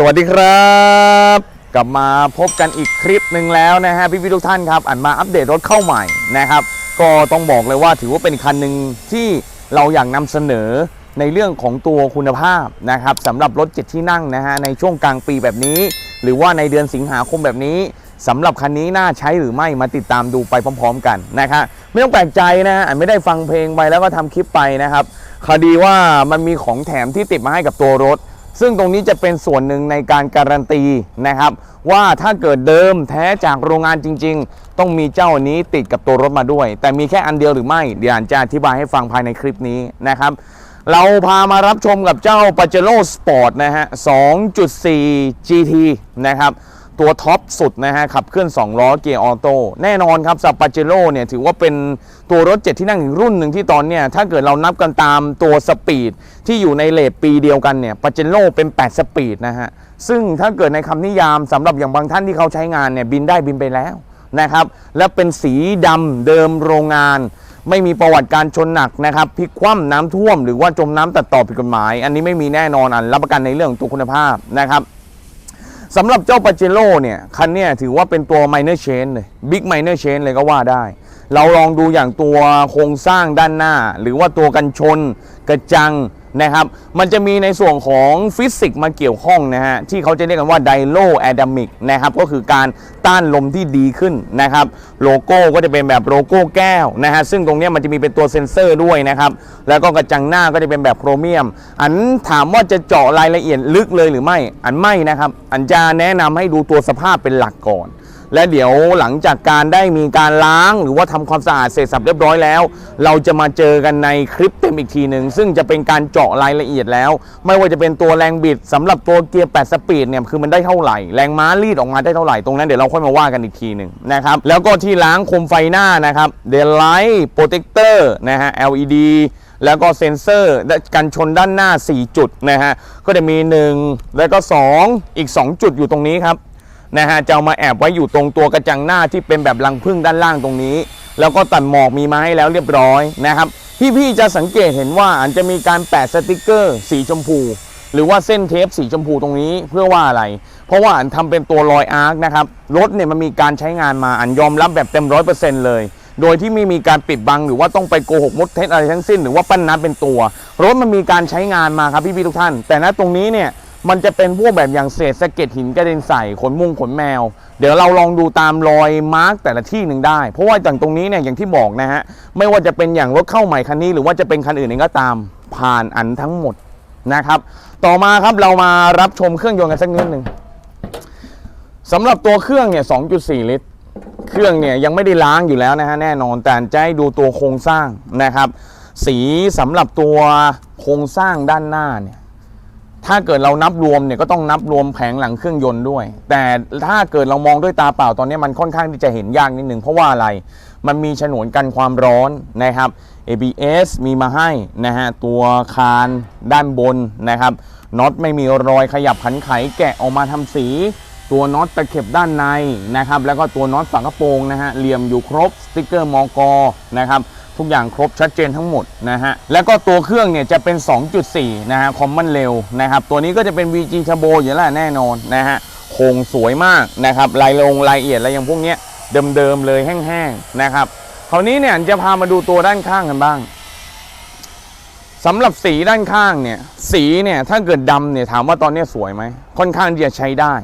สวัสดีครับ กลับมาพบกันอีกคลิปหนึ่งแล้วนะฮะพี่พี่ทุกท่านครับ อันมาอัปเดตรถเข้าใหม่นะครับ ก็ต้องบอกเลยว่าถือว่าเป็นคันหนึ่งที่เราอยากนำเสนอในเรื่องของตัวคุณภาพนะครับสำหรับรถเจ็ดที่นั่งนะฮะในช่วงกลางปีแบบนี้ หรือว่าในเดือนสิงหาคมแบบนี้สำหรับคันนี้น่าใช้หรือไม่มาติดตามดูไปพร้อม ๆ กันนะครับไม่ต้องแปลกใจนะฮะอันไม่ได้ฟังเพลงไปแล้วก็ทำคลิปไปนะครับคดีว่ามันมีของแถมที่ติดมาให้กับตัวรถ ซึ่งตรงนี้จะเป็นส่วนหนึ่งในการการันตีนะครับ ว่าถ้าเกิดเดิมแท้จากโรงงานจริง ๆ ต้องมีเจ้านี้ติดกับตัวรถมาด้วย แต่มีแค่อันเดียวหรือไม่เดี๋ยวอันจะอธิบายให้ฟังภายในคลิปนี้นะครับ เราพามารับชมกับเจ้า p a j e r o Sport นะฮะ 2.4 GT นะครับ ตัวท็อปสุดนะฮะขับเคลื่อน 2 ล้อเกียร์ออโต้แน่นอนครับสับปาเจโร่เนี่ยถือว่าเป็นตัวรถ 7 ที่นั่งอีกรุ่นหนึ่งที่ตอนเนี่ยถ้าเกิดเรานับกันตามตัวสปีดที่อยู่ในเลทปีเดียวกันเนี่ยปาเจโร่เป็น 8 สปีดนะฮะซึ่งถ้าเกิดในคำนิยามสำหรับอย่างบางท่านที่เขาใช้งานเนี่ยบินได้บินไปแล้วนะครับและเป็นสีดำเดิมโรงงาน ไม่มีประวัติการชนหนักนะครับพลิกคว่ำน้ำท่วม หรือว่าจมน้ำตัดต่อผิดกฎหมาย อันนี้ไม่มีแน่นอนอันรับประกันในเรื่องของตัวคุณภาพนะครับ สำหรับเจ้าปาเจโร่เนี่ย คันเนี่ยถือว่าเป็นตัว minor change เลย big minor change เลยก็ว่าได้ เราลองดูอย่างตัวโครงสร้างด้านหน้า หรือว่าตัวกันชน กระจัง นะครับ มันจะมีในส่วนของฟิสิกส์มาเกี่ยวข้องนะฮะ ที่เขาจะเรียกกันว่าไดโลแอดามิกนะครับ ก็คือการต้านลมที่ดีขึ้นนะครับ โลโก้ก็จะเป็นแบบโลโก้แก้วนะฮะ ซึ่งตรงนี้มันจะมีเป็นตัวเซ็นเซอร์ด้วยนะครับ แล้วก็กระจังหน้าก็จะเป็นแบบโครเมียม อันถามว่าจะเจาะรายละเอียดลึกเลยหรือไม่ อันไม่นะครับ อันจะแนะนำให้ดูตัวสภาพเป็นหลักก่อน และเดี๋ยวหลังจากการได้มีการล้างหรือว่าทำความสะอาดเสร็จสับเรียบร้อยแล้ว เราจะมาเจอกันในคลิปเต็มอีกทีหนึ่งซึ่งจะเป็นการเจาะรายละเอียดแล้ว ไม่ว่าจะเป็นตัวแรงบิดสำหรับตัวเกียร์8สปีดเนี่ยคือมันได้เท่าไหร่แรงม้ารีดออกมาได้เท่าไหร่ตรงนั้นเดี๋ยวเราค่อยมาว่ากันอีกทีหนึ่งนะครับแล้วก็ที่ล้างโคมไฟหน้านะครับเดลไลท์โปรเทคเตอร์นะฮะ LED แล้วก็เซ็นเซอร์และกันชนด้านหน้า 4 จุดนะฮะ ก็จะมี 1 แล้วก็ 2 อีก 2 จุดอยู่ตรงนี้ครับ นะฮะจะเอามาแอบไว้อยู่ตรงตัวกระจังหน้าที่เป็นแบบรังพึ่งด้านล่างตรงนี้ แล้วก็ตัดหมอกมีมาให้แล้วเรียบร้อยนะครับพี่ๆจะสังเกตเห็นว่าอันจะมีการแปะสติกเกอร์ สีชมพู หรือว่าเส้นเทปสีชมพูตรงนี้เพื่อว่าอะไร เพราะว่าอันทำเป็นตัวรอยอาร์คนะครับรถเนี่ยมันมีการใช้งานมาอันยอมรับแบบเต็มร้อยเปอร์เซ็นต์เลยโดยที่ไม่มีการปิดบังหรือว่าต้องไปโกหกมดเท็จอะไรทั้งสิ้น หรือว่าปั้นน้ำเป็นตัว รถมันมีการใช้งานมาครับพี่ๆทุกท่าน แต่ณตรงนี้เนี่ย มันจะเป็นพวกแบบอย่างเศษสะเก็ดหินกระเด็นใส่ขนมุงขนแมว เดี๋ยวเราลองดูตามรอยมาร์กแต่ละที่หนึ่งได้ เพราะว่าอย่างตรงนี้เนี่ยอย่างที่บอกนะฮะ ไม่ว่าจะเป็นอย่างรถเข้าใหม่คันนี้ หรือว่าจะเป็นคันอื่นเองก็ตามผ่านอันทั้งหมดนะครับ ต่อมาครับเรามารับชมเครื่องยนต์กันสักนิดหนึ่งสำหรับตัวเครื่องเนี่ย 2.4 ลิตร เครื่องเนี่ยยังไม่ได้ล้างอยู่แล้วนะฮะแน่นอน แต่จะให้ดูตัวโครงสร้างนะครับ สีสำหรับตัวโครงสร้างด้านหน้าเนี่ย ถ้าเกิดเรานับรวมเนี่ยก็ต้องนับรวมแผงหลังเครื่องยนต์ด้วย แต่ถ้าเกิดเรามองด้วยตาเปล่าตอนนี้มันค่อนข้างที่จะเห็นยากนิดหนึ่งเพราะว่าอะไร มันมีฉนวนกันความร้อนนะครับ ABS มีมาให้นะฮะตัวคานด้านบนนะครับน็อตไม่มีรอยขยับขันไขแกะออกมาทำสี ตัวน็อตตะเข็บด้านในนะครับแล้วก็ตัวน็อตฝากระโปรงนะฮะเหลี่ยมอยู่ครบสติกเกอร์มอกนะครับ ทุกอย่างครบชัดเจนทั้งหมดนะฮะแล้วก็ตัวเครื่องเนี่ยจะเป็น 2.4 นะฮะคอมมอนเร็วนะครับตัวนี้ก็จะเป็น VG Turbo อยู่แล้วแน่นอนนะฮะโครงสวยมากนะครับรายลงรายละเอียดอะไรอย่างพวกเนี้ยเดิมๆเลยแห้งๆนะครับคราวนี้เนี่ยจะพามาดูตัวด้านข้างกันบ้างสำหรับสีด้านข้างเนี่ยสีเนี่ยถ้าเกิดดำเนี่ยถามว่าตอนนี้สวยไหมค่อนข้างที่จะใช้ได้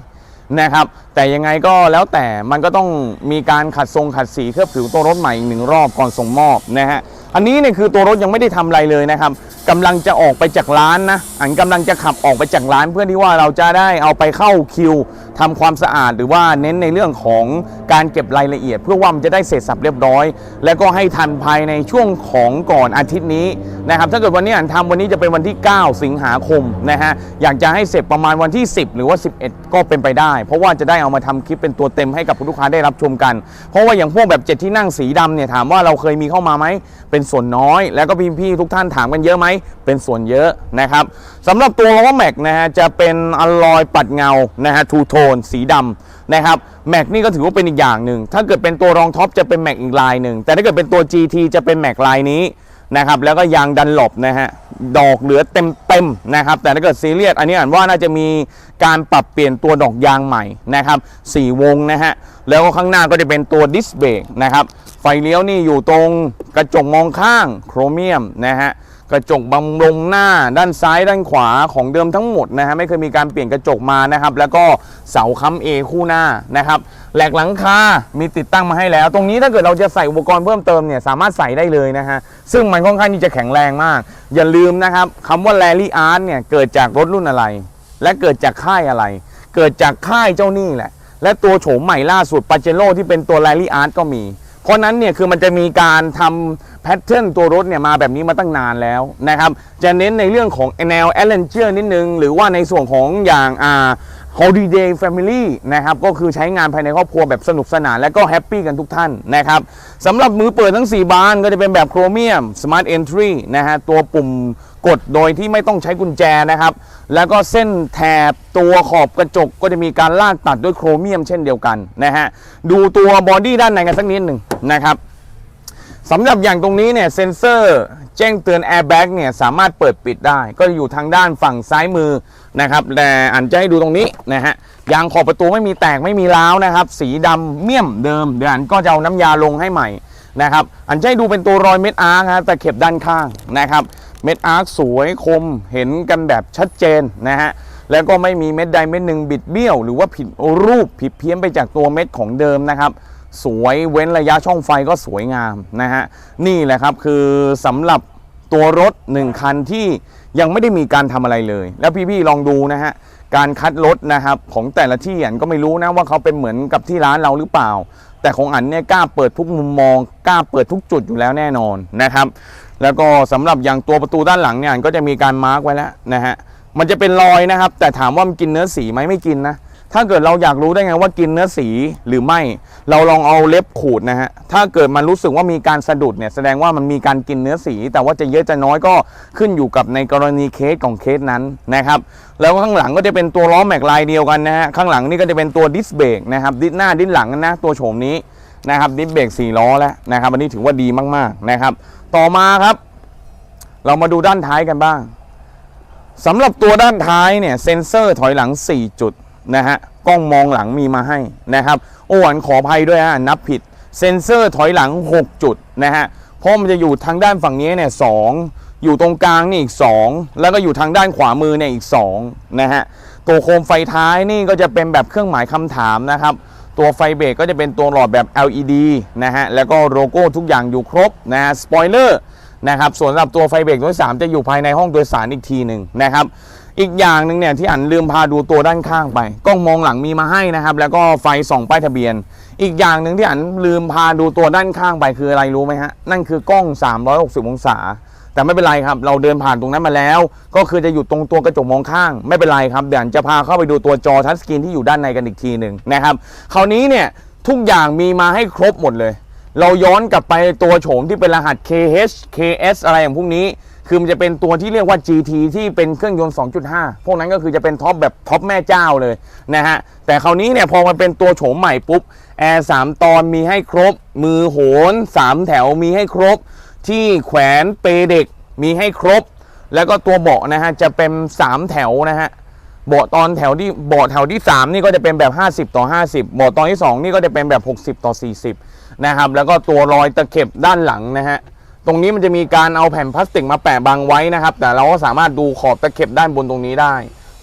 นะครับ แต่ยังไงก็แล้วแต่มันก็ต้องมีการขัดทรงขัดสีเคลือบผิวตัวรถใหม่อีกหนึ่งรอบก่อนส่งมอบนะฮะ อันนี้เนี่ยคือตัวรถยังไม่ได้ทำอะไรเลยนะครับกำลังจะออกไปจากร้านนะอันกำลังจะขับออกไปจากร้านเพื่อที่ว่าเราจะได้เอาไปเข้าคิวทำความสะอาดหรือว่าเน้นในเรื่องของการเก็บรายละเอียด เพื่อว่ามันจะได้เสร็จสับเรียบร้อย แล้วก็ให้ทันภายในช่วงของก่อนอาทิตย์นี้นะครับถ้าเกิดวันนี้อันทำวันนี้จะเป็นวันที่ 9 สิงหาคมนะฮะอยากจะให้เสร็จประมาณวันที่ 10 หรือว่า 11 ก็เป็นไปได้ เพราะว่าจะได้เอามาทำคลิปเป็นตัวเต็มให้กับผู้ลูกค้าได้รับชมกัน เพราะว่าอย่างพวกแบบเจ็ดที่นั่งสีดำเนี่ยถามว่าเราเคยมีเข้ามาไหมเป็นส่วนน้อย แล้วก็พี่ๆทุกท่านถามกันเยอะไหม เป็นส่วนเยอะนะครับสำหรับตัวล้อแม็กนะฮะจะเป็นอลลอยปัดเงานะฮะทูโทนสีดำนะครับแม็กนี่ก็ถือว่าเป็นอีกอย่างหนึ่ง ถ้าเกิดเป็นตัวรองท็อปจะเป็นแม็กอีกลายหนึ่ง แต่ถ้าเกิดเป็นตัว GT จะเป็นแม็กลายนี้นะครับแล้วก็ยางดันหลบนะฮะดอกเหลือเต็มๆนะครับแต่ถ้าเกิดซีเรียสอันนี้อ่านว่าน่าจะมีการปรับเปลี่ยนตัวดอกยางใหม่นะครับสี่วงนะฮะแล้วก็ข้างหน้าก็จะเป็นตัวดิสเบรกนะครับ ไฟเลี้ยวนี่อยู่ตรงกระจกมองข้างโครเมียมนะฮะกระจกบำรุงหน้าด้านซ้ายด้านขวาของเดิมทั้งหมดนะฮะไม่เคยมีการเปลี่ยนกระจกมานะครับ แล้วก็เสาค้ำเอคู่หน้านะครับแหลกหลังคา มีติดตั้งมาให้แล้ว ตรงนี้ถ้าเกิดเราจะใส่อุปกรณ์เพิ่มเติมเนี่ยสามารถใส่ได้เลยนะฮะซึ่งมันค่อนข้างที่จะแข็งแรงมาก อย่าลืมนะครับคำว่าแรลลี่อาร์ตเนี่ยเกิดจากรถรุ่นอะไร และเกิดจากค่ายอะไร เกิดจากค่ายเจ้านี่แหละและตัวโฉมใหม่ล่าสุดปาเจโ o ที่เป็นตัวแรลลี่อาร์ตก็มี เพราะนั้นเนี่ยคือมันจะมีการทำแพทเทิร์นตัวรถเนี่ยมาแบบนี้มาตั้งนานแล้วนะครับ จะเน้นในเรื่องของแนวแอลเลนเจอร์นิดนึง หรือว่าในส่วนของอย่างอ่า Holiday Family นะครับก็คือใช้งานภายในครอบครัวแบบสนุกสนานและก็แฮปปี้กันทุกท่านนะครับสำหรับมือเปิดทั้ง 4 บานก็จะเป็นแบบโครเมียม Smart Entry นะฮะตัวปุ่มกดโดยที่ไม่ต้องใช้กุญแจนะครับ แล้วก็เส้นแถบตัวขอบกระจกก็จะมีการลากตัดด้วยโครเมียมเช่นเดียวกันนะฮะดูตัวบอดี้ด้านในกันสักนิดหนึ่งนะครับสำหรับอย่างตรงนี้เนี่ยเซ็นเซอร์แจ้งเตือน Airbag เนี่ยสามารถเปิดปิดได้ ก็อยู่ทางด้านฝั่งซ้ายมือ นะครับแต่อันจะให้ดูตรงนี้นะฮะยางขอบประตูไม่มีแตกไม่มีร้าวนะครับ สีดำเมี่ยมเดิมเดี๋ยวอันก็จะเอาน้ำยาลงให้ใหม่นะครับอันจะให้ดูเป็นตัวรอยเม็ดอาร์คฮะแต่เข็บด้านข้างนะครับ เม็ดอาร์คสวยคมเห็นกันแบบชัดเจนนะฮะแล้วก็ไม่มีเม็ดใดเม็ดหนึ่งบิดเบี้ยว หรือว่าผิดรูปผิดเพี้ยนไปจากตัวเม็ดของเดิมนะครับ สวยเว้นระยะช่องไฟก็สวยงามนะฮะนี่แหละครับคือสำหรับตัวรถ 1 คันที่ ยังไม่ได้มีการทำอะไรเลย แล้วพี่ๆลองดูนะฮะการคัดรถนะครับของแต่ละที่อันก็ไม่รู้นะว่าเขาเป็นเหมือนกับที่ร้านเราหรือเปล่า แต่ของอันเนี่ยกล้าเปิดทุกมุมมองกล้าเปิดทุกจุดอยู่แล้วแน่นอนนะครับแล้วก็สำหรับอย่างตัวประตูด้านหลังเนี่ยอันก็จะมีการมาร์กไว้แล้วนะฮะมันจะเป็นรอยนะครับ แต่ถามว่ามันกินเนื้อสีไหมไม่กินนะ ถ้าเกิดเราอยากรู้ได้ไงว่ากินเนื้อสีหรือไม่ เราลองเอาเล็บขูดนะฮะ ถ้าเกิดมันรู้สึกว่ามีการสะดุดเนี่ยแสดงว่ามันมีการกินเนื้อสี แต่ว่าจะเยอะจะน้อยก็ขึ้นอยู่กับในกรณีเคสของเคสนั้นนะครับ แล้วข้างหลังก็จะเป็นตัวล้อแม็กลายเดียวกันนะฮะ ข้างหลังนี่ก็จะเป็นตัวดิสเบรกนะครับ ดิสหน้าดิสหลังนะตัวโฉมนี้นะครับ ดิสเบรกสี่ล้อแล้วนะครับ อันนี้ถือว่าดีมากๆนะครับ ต่อมาครับ เรามาดูด้านท้ายกันบ้างสำหรับตัวด้านท้ายเนี่ยเซ็นเซอร์ถอยหลัง 4 จุด นะฮะกล้องมองหลังมีมาให้นะครับ โอ้อันขออภัยด้วยฮะนับผิด เซ็นเซอร์ถอยหลัง 6 จุดนะฮะเพราะมันจะอยู่ทางด้านฝั่งนี้เนี่ยสองอยู่ตรงกลางนี่อีก 2 แล้วก็อยู่ทางด้านขวามือเนี่ยอีก2นะฮะตัวโคมไฟท้ายนี่ก็จะเป็นแบบเครื่องหมายคำถามนะครับตัวไฟเบรกก็จะเป็นตัวหลอดแบบ LED นะฮะ แล้วก็โลโก้ทุกอย่างอยู่ครบนะฮะ สปอยเลอร์นะครับ ส่วนสำหรับตัวไฟเบรกตัวที่สามจะอยู่ภายในห้องโดยสารอีกทีหนึ่งนะครับ อีกอย่างหนึ่งเนี่ยที่อันลืมพาดูตัวด้านข้างไปกล้องมองหลังมีมาให้นะครับ แล้วก็ไฟส่องป้ายทะเบียน อีกอย่างหนึ่งที่อันลืมพาดูตัวด้านข้างไปคืออะไรรู้ไหมฮะนั่นคือกล้อง 360 องศา แต่ไม่เป็นไรครับ เราเดินผ่านตรงนั้นมาแล้ว ก็คือจะอยู่ตรงตัวกระจกมองข้าง ไม่เป็นไรครับเดี๋ยวอันจะพาเข้าไปดูตัวจอทัชสกรีนที่อยู่ด้านในกันอีกทีหนึ่งนะครับคราวนี้เนี่ยทุกอย่างมีมาให้ครบหมดเลย เราย้อนกลับไปตัวโฉมที่เป็นรหัส KH KS อะไรอย่างพวกนี้ คือมันจะเป็นตัวที่เรียกว่า GT ที่เป็นเครื่องยนต์ 2.5 พวกนั้นก็คือจะเป็นท็อปแบบท็อปแม่เจ้าเลยนะฮะ แต่คราวนี้เนี่ยพอมันเป็นตัวโฉมใหม่ปุ๊บ แอร์3ตอนมีให้ครบ มือโหน3แถวมีให้ครบ ที่แขวนเปเด็กมีให้ครบ แล้วก็ตัวเบาะนะฮะจะเป็น 3 แถวนะฮะเบาะตอนแถวที่เบาะแถวที่ 3 นี่ก็จะเป็นแบบ 50 ต่อ 50เบาะตอนที่ 2 นี่ก็จะเป็นแบบ 60 ต่อ 40 นะครับ แล้วก็ตัวรอยตะเข็บด้านหลังนะฮะ ตรงนี้มันจะมีการเอาแผ่นพลาสติกมาแปะบังไว้นะครับ แต่เราก็สามารถดูขอบตะเข็บด้านบนตรงนี้ได้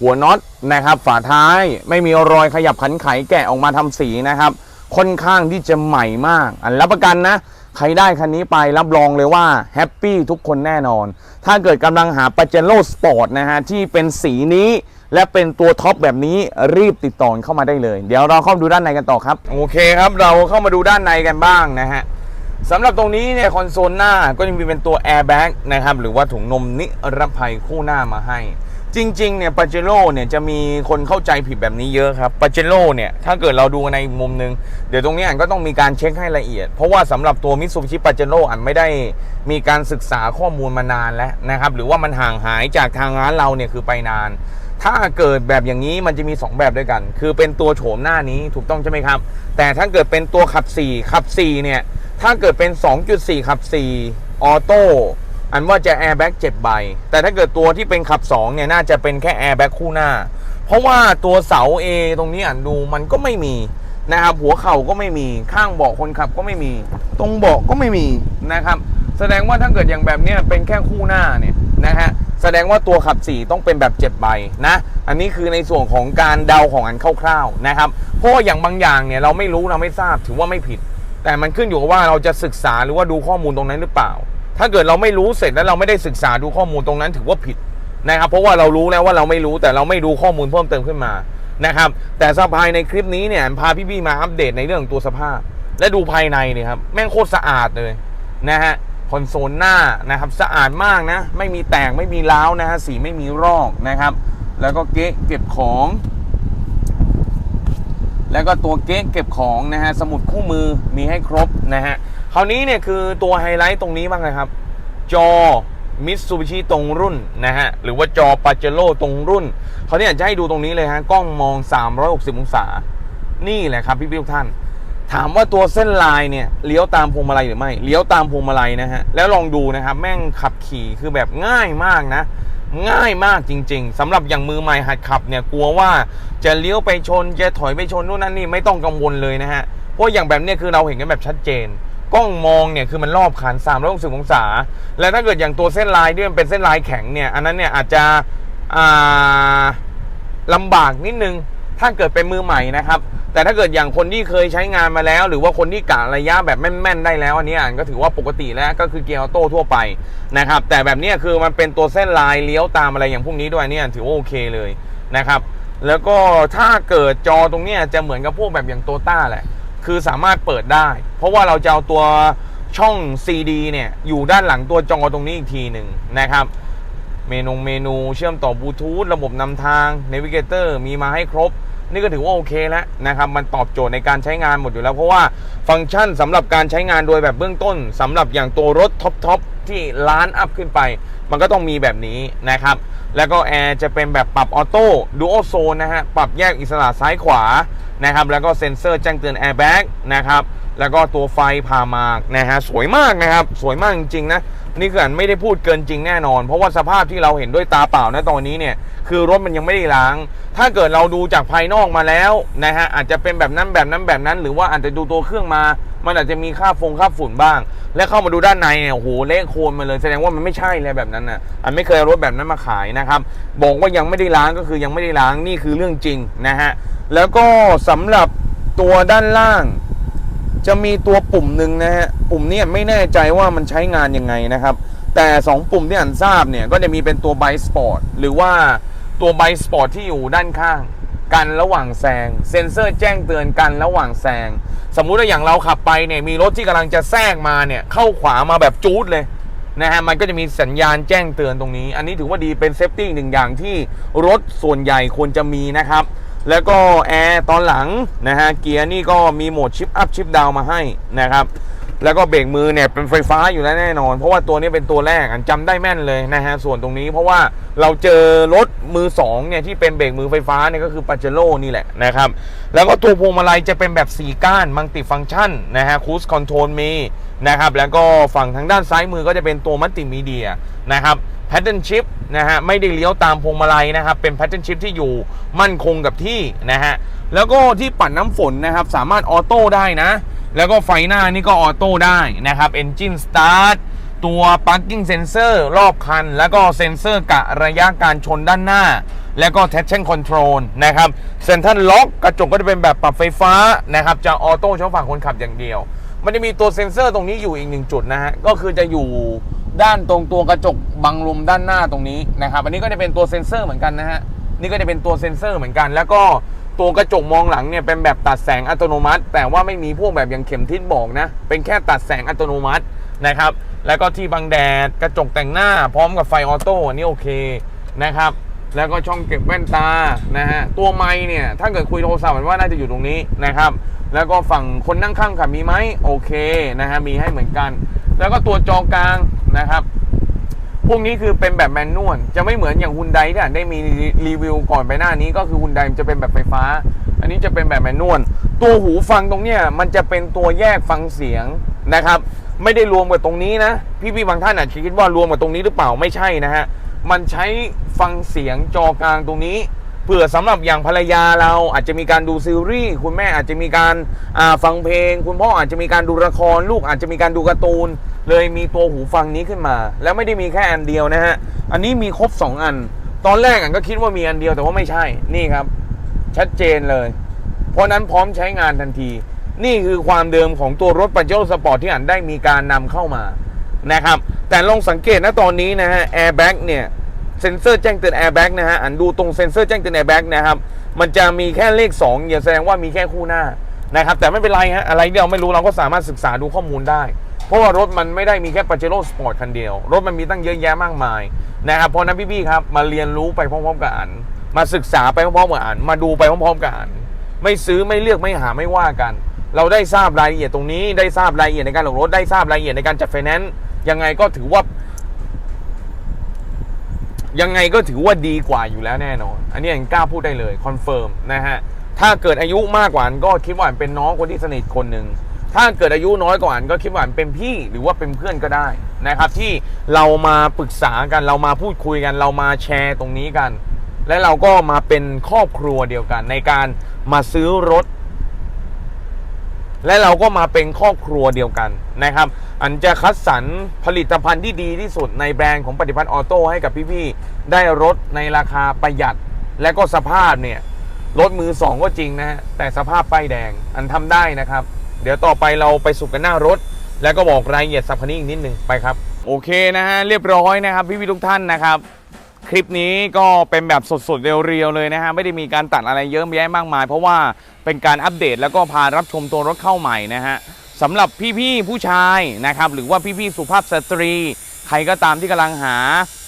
หัวน็อตนะครับ ฝาท้ายไม่มีรอยขยับขันไขแกะออกมาทำสีนะครับ ค่อนข้างที่จะใหม่มาก อันรับประกันนะใครได้คันนี้ไปรับรองเลยว่าแฮปปี้ทุกคนแน่นอน ถ้าเกิดกำลังหาป a เจโ o สปอร์ตนะฮะที่เป็นสีนี้และเป็นตัวท็อปแบบนี้รีบติดต่อเข้ามาได้เลย เดี๋ยวเราเข้ามาดูด้านในกันต่อครับ โอเคครับเราเข้ามาดูด้านในกันบ้างนะฮะ สำหรับตรงนี้เนี่ยคอนโซลหน้าก็จะมีเป็นตัว Airbag นะครับหรือว่าถุงนมนิรภัยคู่หน้ามาให้ จริงๆเนี่ยปาเจโร่เนี่ยจะมีคนเข้าใจผิดแบบนี้เยอะครับปาเจโร่เนี่ยถ้าเกิดเราดูในมุมหนึง เดี๋ยวตรงนี้อันก็ต้องมีการเช็คให้ละเอียด เพราะว่าสำหรับตัวมิ t ซูบิชิปาเจโร่อันไม่ได้มีการศึกษาข้อมูลมานานแล้วนะครับหรือว่ามันห่างหายจากทางร้านเราเนี่ยคือไปนานถ้าเกิดแบบอย่างนี้มันจะมี 2 แบบด้วยกัน คือเป็นตัวโฉมหน้านี้ถูกต้องใช่ไหมครับ แต่ถ้าเกิดเป็นตัวขับ 4 ขับ4เนี่ย ถ้าเกิดเป็น 2.4 ขับ 4 ออโต้ อันว่าจะแอร์แบ็กเจ็ดใบ แต่ถ้าเกิดตัวที่เป็นขับ 2 เนี่ย น่าจะเป็นแค่แอร์แบ็กคู่หน้า เพราะว่าตัวเสา A ตรงนี้อ่านดูมันก็ไม่มีนะครับ หัวเข่าก็ไม่มี ข้างเบาะคนขับก็ไม่มี ตรงเบาะก็ไม่มีนะครับ แสดงว่าถ้าเกิดอย่างแบบเนี้ยเป็นแค่คู่หน้าเนี่ยนะฮะ แสดงว่าตัวขับ 4 ต้องเป็นแบบเจ็ดใบนะ อันนี้คือในส่วนของการเดาของอันคร่าวๆนะครับ เพราะว่าอย่างบางอย่างเนี่ยเราไม่รู้เราไม่ทราบถือว่าไม่ผิด แต่มันขึ้นอยู่กับว่าเราจะศึกษาหรือว่าดูข้อมูลตรงนั้นหรือเปล่า ถ้าเกิดเราไม่รู้เสร็จแล้วเราไม่ได้ศึกษาดูข้อมูลตรงนั้นถือว่าผิดนะครับ เพราะว่าเรารู้แล้วว่าเราไม่รู้แต่เราไม่ดูข้อมูลเพิ่มเติมขึ้นมานะครับ แต่สภายในคลิปนี้เนี่ยพาพี่ๆมาอัปเดตในเรื่องตัวสภาพ และดูภายในเนี่ยครับแม่งโคตรสะอาดเลยนะฮะคอนโซลหน้านะครับสะอาดมากนะ ไม่มีแตกไม่มีร้าวนะฮะสีไม่มีรอกนะครับ แล้วก็เก๊ะเก็บของ แล้วก็ตัวเก๊ะเก็บของนะฮะสมุดคู่มือมีให้ครบนะฮะคราวนี้เนี่ยคือตัวไฮไลท์ตรงนี้บ้างเลยครับ จอมิตซูบิชิตรงรุ่นนะฮะหรือว่าจอปาเจโร่ตรงรุ่นเขาเนี่ยจะให้ดูตรงนี้เลยฮะกล้องมอง 360 องศา นี่แหละครับพี่พี่ทุกท่าน ถามว่าตัวเส้นลายเนี่ยเลี้ยวตามพวงมาลัยหรือไม่เลี้ยวตามพวงมาลัยนะฮะแล้วลองดูนะครับแม่งขับขี่คือแบบง่ายมากนะ ง่ายมากจริง ๆสำหรับอย่างมือใหม่หัดขับเนี่ยกลัวว่าจะเลี้ยวไปชนจะถอยไปชนนู่นนั่นนี่ไม่ต้องกังวลเลยนะฮะเพราะอย่างแบบเนี้ยคือเราเห็นกันแบบชัดเจนกล้องมองเนี่ยคือมันรอบคัน360องศา แล้วถ้าเกิดอย่างตัวเส้นลายที่มันเป็นเส้นลายแข็งเนี่ย อันนั้นเนี่ยอาจจะอ่าลำบากนิดนึง ถ้าเกิดเป็นมือใหม่นะครับ แต่ถ้าเกิดอย่างคนที่เคยใช้งานมาแล้ว หรือว่าคนที่กะระยะแบบแม่นๆได้แล้วอันนี้อ่านก็ถือว่าปกติแล้วก็คือเกียร์ออโต้ทั่วไปนะครับ แต่แบบนี้คือมันเป็นตัวเส้นลายเลี้ยวตามอะไรอย่างพวกนี้ด้วยเนี่ยถือว่าโอเคเลยนะครับ แล้วก็ถ้าเกิดจอตรงนี้จะเหมือนกับพวกแบบอย่างโตต้าแหละ คือสามารถเปิดได้ เพราะว่าเราจะเอาตัวช่อง CD เนี่ยอยู่ด้านหลังตัวจอตรงนี้อีกทีหนึ่งนะครับเมนูเมนูเชื่อมต่อบลูทูธระบบนำทาง n นวิเกเตอร์มีมาให้ครบ นี่ก็ถือว่าโอเคแล้วนะครับ มันตอบโจทย์ในการใช้งานหมดอยู่แล้ว เพราะว่าฟังก์ชันสำหรับการใช้งานโดยแบบเบื้องต้นสำหรับอย่างตัวรถท็อปทอปที่ล้านอัพขึ้นไป มันก็ต้องมีแบบนี้นะครับ แล้วก็แอร์จะเป็นแบบปรับออโต้ดูโอโซนนะฮะ ปรับแยกอิสระซ้ายขวานะครับ แล้วก็เซ็นเซอร์แจ้งเตือนแอร์แบ็กนะครับ แล้วก็ตัวไฟพามากนะฮะสวยมากนะครับ สวยมากจริงๆนะนี่คืออันไม่ได้พูดเกินจริงแน่นอน เพราะว่าสภาพที่เราเห็นด้วยตาเปล่านะตอนนี้เนี่ย คือรถมันยังไม่ได้ล้าง ถ้าเกิดเราดูจากภายนอกมาแล้วนะฮะอาจจะเป็นแบบนั้นแบบนั้นแบบนั้น หรือว่าอาจจะดูตัวเครื่องมา มันอาจจะมีค่าฟงค่าฝุ่นบ้าง และเข้ามาดูด้านในเนี่ยโอ้โหเละโคลนมาเลยแสดงว่ามันไม่ใช่เลยแบบนั้นนะอันไม่เคยรถแบบนั้นมาขายนะครับบอกว่ายังไม่ได้ล้างก็คือยังไม่ได้ล้างนี่คือเรื่องจริงนะฮะแล้วก็สำหรับตัวด้านล่าง จะมีตัวปุ่มหนึ่งนะฮะปุ่มนี้ไม่แน่ใจว่ามันใช้งานยังไงนะครับ แต่ 2 ปุ่มที่อันทราบเนี่ยก็จะมีเป็นตัวไบสปอร์ตหรือว่าตัวไบสปอร์ตที่อยู่ด้านข้าง กันระหว่างแซงเซ็นเซอร์แจ้งเตือนกันระหว่างแซงสมมุติว่าอย่างเราขับไปเนี่ยมีรถที่กำลังจะแซงมาเนี่ยเข้าขวามาแบบจูดเลยนะฮะมันก็จะมีสัญญาณแจ้งเตือนตรงนี้ อันนี้ถือว่าดีเป็นเซฟตี้หนึ่งอย่างที่รถส่วนใหญ่ควรจะมีนะครับ แล้วก็แอร์ตอนหลังนะฮะเกียร์นี่ก็มีโหมดชิปอัพชิปดาวมาให้นะครับแล้วก็เบรกมือเนี่ยเป็นไฟฟ้าอยู่แล้วแน่นอน เพราะว่าตัวนี้เป็นตัวแรกอันจำได้แม่นเลยนะฮะส่วนตรงนี้เพราะว่าเราเจอรถมือสองเนี่ยที่เป็นเบรกมือไฟฟ้าเนี่ยก็คือปาเจโร่นี่แหละนะครับแล้วก็ตัวพวงมาลัยจะเป็นแบบ 4 ก้านมัลติฟัง c t ชันนะฮะคูสคอนโทรลมีนะครับแล้วก็ฝั่งทางด้านซ้ายมือก็จะเป็นตัวมัลติมีเดียนะครับ แพทเทิร์นชิพนะฮะไม่ได้เลี้ยวตามพวงมาลัยนะครับ เป็นแพทเทิร์นชิพที่อยู่มั่นคงกับที่นะฮะแล้วก็ที่ปัดน้ำฝนนะครับ สามารถออโต้ได้นะ แล้วก็ไฟหน้านี่ก็ออโต้ได้นะครับ Engine Start ตัว Parking Sensor รอบคัน แล้วก็เซ็นเซอร์กะระยะการชนด้านหน้า แล้วก็ Traction Control นะครับ Central Lock กระจกก็จะเป็นแบบปรับไฟฟ้านะครับจะออโต้เฉพาะฝั่งคนขับอย่างเดียว มันจะมีตัวเซ็นเซอร์ตรงนี้อยู่อีกหนึ่งจุดนะฮะก็คือจะอยู่ ด้านตรงตัวกระจกบังลมด้านหน้าตรงนี้นะครับอันนี้ก็จะเป็นตัวเซ็นเซอร์เหมือนกันนะฮะนี่ก็จะเป็นตัวเซ็นเซอร์เหมือนกัน แล้วก็ตัวกระจกมองหลังเนี่ยเป็นแบบตัดแสงอัตโนมัติ แต่ว่าไม่มีพวกแบบอย่างเข็มทิศบอกนะ เป็นแค่ตัดแสงอัตโนมัตินะครับ แล้วก็ที่บังแดดกระจกแต่งหน้าพร้อมกับไฟออโต้อันนี้โอเคนะครับ แล้วก็ช่องเก็บแว่นตานะฮะตัวไม้เนี่ยถ้าเกิดคุยโทรศัพท์ว่าน่าจะอยู่ตรงนี้นะครับ แล้วก็ฝั่งคนนั่งข้างขับมีไหมโอเคนะฮะมีให้เหมือนกัน แล้วก็ตัวจอกลางนะครับพวกนี้คือเป็นแบบแมนนวลจะไม่เหมือนอย่างฮุนไดที่อ่านได้มีรีวิวก่อนไปหน้านี้ก็คือฮุนไดมันจะเป็นแบบไฟฟ้า อันนี้จะเป็นแบบแมนนวลตัวหูฟังตรงเนี้ยมันจะเป็นตัวแยกฟังเสียงนะครับ ไม่ได้รวมกับตรงนี้นะ พี่ๆบางท่านอาจจะคิดว่ารวมกับตรงนี้หรือเปล่าไม่ใช่นะฮะมันใช้ฟังเสียงจอกลางตรงนี้เผื่อสำหรับอย่างภรรยาเราอาจจะมีการดูซีรีส์คุณแม่อาจจะมีการฟังเพลง คุณพ่ออาจจะมีการดูละครลูกอาจจะมีการดูการ์ตูน เลยมีตัวหูฟังนี้ขึ้นมา แล้วไม่ได้มีแค่อันเดียวนะฮะ อันนี้มีครบ 2 อัน ตอนแรกอันก็คิดว่ามีอันเดียวแต่ว่าไม่ใช่นี่ครับ ชัดเจนเลย เพราะนั้นพร้อมใช้งานทันที นี่คือความเดิมของตัวรถปัจเจโรสปอร์ตที่อันได้มีการนำเข้ามานะครับ แต่ลองสังเกตนะตอนนี้นะฮะแอร์แบ็กเนี่ยเซ็นเซอร์แจ้งเตือนแอร์แบ็กนะฮะอันดูตรงเซ็นเซอร์แจ้งเตือนแอร์แบ็กนะครับมันจะมีแค่เลข2อย่าแสดงว่ามีแค่คู่หน้านะครับแต่ไม่เป็นไรฮะอะไรที่เราไม่รู้เราก็สามารถศึกษาดูข้อมูลได้ เพราะว่ารถมันไม่ได้มีแค่ป a เจโร่สปอร์ตคันเดียว รถมันมีตั้งเยอะแยะมากมายนะครับเพราะนั้นพี่ๆครับมาเรียนรู้ไปพร้อมๆกับอันมาศึกษาไปพร้อมๆกับอันมาดูไปพร้อมๆกับอันไม่ซื้อไม่เลือกไม่หาไม่ว่ากัน เราได้ทราบรายละเอียดตรงนี้ ได้ทราบรายละเอียดในการออรถได้ทราบรายละเอียดในการจัดไฟแนนซ์ยังไงก็ถือว่ายังไงก็ถือว่าดีกว่าอยู่แล้วแน่นอน อันนี้ยังกล้าพูดได้เลยคอนเฟิร์มนะฮะ ถ้าเกิดอายุมากกว่าอันก็คิดว่าอันเป็นน้องคนที่สนิทคนหนึ่ง ถ้าเกิดอายุน้อยกว่าอันก็คิดว่าเป็นพี่หรือว่าเป็นเพื่อนก็ได้นะครับ ที่เรามาปรึกษากันเรามาพูดคุยกัน เรามาแชร์ตรงนี้กัน และเราก็มาเป็นครอบครัวเดียวกัน ในการมาซื้อรถ และเราก็มาเป็นครอบครัวเดียวกันนะครับ อันจะคัดสรรผลิตภัณฑ์ที่ดีที่สุดในแบรนด์ของปฏิพัฒน์ออโต้ให้กับพี่ๆได้รถในราคาประหยัด และก็สภาพเนี่ยรถมือสองก็จริงนะฮะแต่สภาพป้ายแดงอันทำได้นะครับ เดี๋ยวต่อไปเราไปสุกกันหน้ารถ แล้วก็บอกรายละเอียดสับคันนี้อีกนิดนึงไปครับ โอเคนะฮะเรียบร้อยนะครับพี่พี่ทุกท่านนะครับ คลิปนี้ก็เป็นแบบสดๆเรียวๆเลยนะฮะไม่ได้มีการตัดอะไรเยอะแยะมากมาย เพราะว่าเป็นการอัปเดตแล้วก็พารับชมตัวรถเข้าใหม่นะฮะสำหรับพี่ๆผู้ชายนะครับหรือว่าพี่ๆสุภาพสตรี ใครก็ตามที่กำลังหา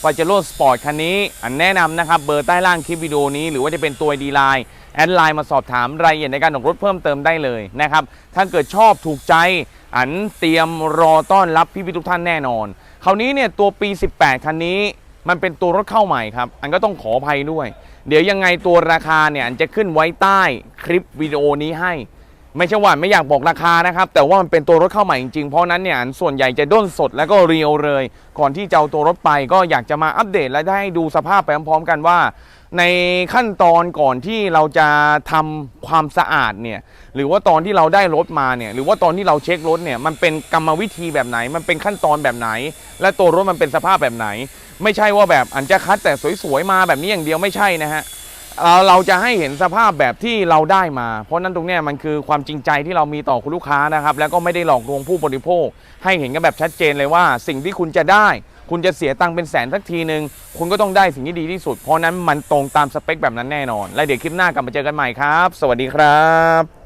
p a j e r o Sport คันนี้ อันแนะนำนะครับ เบอร์ใต้ล่างคลิปวิดีโอนี้ หรือว่าจะเป็นตัวดีไลน์แอดไลน์มาสอบถามรายละเอียดในการออกรถเพิ่มเติมได้เลยนะครับ ถ้าเกิดชอบถูกใจ อันเตรียมรอต้อนรับพี่ๆทุกท่านแน่นอน คราวนี้เนี่ยตัวปี 18 คันนี้ มันเป็นตัวรถเข้าใหม่ครับ อันก็ต้องขออภัยด้วย เดี๋ยวยังไงตัวราคาเนี่ยอันจะขึ้นไว้ใต้คลิปวิดีโอนี้ให้ ไม่ใช่ว่าไม่อยากบอกราคานะครับ แต่ว่ามันเป็นตัวรถเข้าใหม่จริงๆ เพราะนั้นเนี่ยส่วนใหญ่จะด้นสดแล้วก็เรียวเลย ก่อนที่จะเอาตัวรถไปก็อยากจะมาอัปเดตและได้ดูสภาพไปพร้อมๆกันว่า ในขั้นตอนก่อนที่เราจะทำความสะอาดเนี่ยหรือว่าตอนที่เราได้รถมาเนี่ยหรือว่าตอนที่เราเช็ครถเนี่ยมันเป็นกรรมวิธีแบบไหน มันเป็นขั้นตอนแบบไหน และตัวรถมันเป็นสภาพแบบไหน ไม่ใช่ว่าแบบอันจะคัดแต่สวยๆมาแบบนี้อย่างเดียวไม่ใช่นะฮะ เราเราจะให้เห็นสภาพแบบที่เราได้มา เพราะนั้นตรงเนี้ยมันคือความจริงใจที่เรามีต่อคุณลูกค้านะครับ แล้วก็ไม่ได้หลอกลวงผู้บริโภค ให้เห็นกันแบบชัดเจนเลยว่า สิ่งที่คุณจะได้ คุณจะเสียตังค์เป็นแสนสักทีหนึ่งคุณก็ต้องได้สิ่งที่ดีที่สุด เพราะฉะนั้นมันตรงตามสเปคแบบนั้นแน่นอน และเดี๋ยวคลิปหน้ากลับมาเจอกันใหม่ครับ สวัสดีครับ